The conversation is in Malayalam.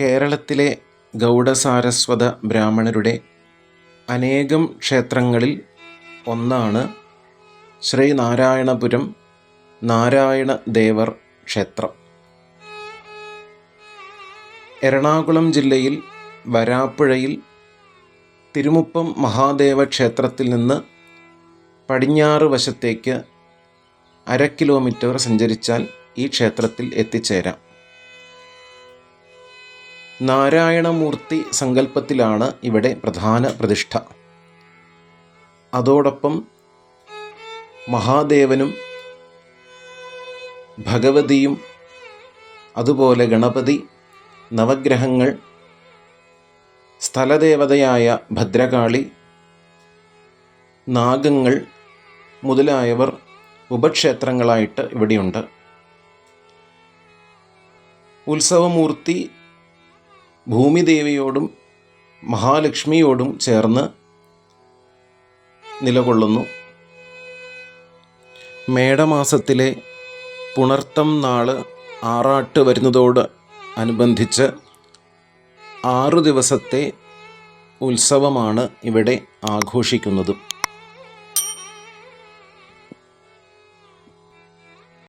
കേരളത്തിലെ ഗൗഡസാരസ്വത ബ്രാഹ്മണരുടെ അനേകം ക്ഷേത്രങ്ങളിൽ ഒന്നാണ് ശ്രീനാരായണപുരം നാരായണ ദേവർ ക്ഷേത്രം. എറണാകുളം ജില്ലയിൽ വരാപ്പുഴയിൽ തിരുമുപ്പം മഹാദേവ ക്ഷേത്രത്തിൽ നിന്ന് പടിഞ്ഞാറ് വശത്തേക്ക് അര കിലോമീറ്റർ സഞ്ചരിച്ചാൽ ഈ ക്ഷേത്രത്തിൽ എത്തിച്ചേരാം. നാരായണമൂർത്തി സങ്കല്പത്തിലാണ് ഇവിടെ പ്രധാന പ്രതിഷ്ഠ. അതോടൊപ്പം മഹാദേവനും ഭഗവതിയും അതുപോലെ ഗണപതി നവഗ്രഹങ്ങൾ സ്ഥലദേവതയായ ഭദ്രകാളി നാഗങ്ങൾ മുതലായവർ ഉപക്ഷേത്രങ്ങളായിട്ട് ഇവിടെയുണ്ട്. ഉത്സവമൂർത്തി ഭൂമിദേവിയോടും മഹാലക്ഷ്മിയോടും ചേർന്ന് നിലകൊള്ളുന്നു. മേടമാസത്തിലെ പുണർത്തം നാൾ ആറാട്ട് വരുന്നതോട് അനുബന്ധിച്ച് ആറു ദിവസത്തെ ഉത്സവമാണ് ഇവിടെ ആഘോഷിക്കുന്നത്.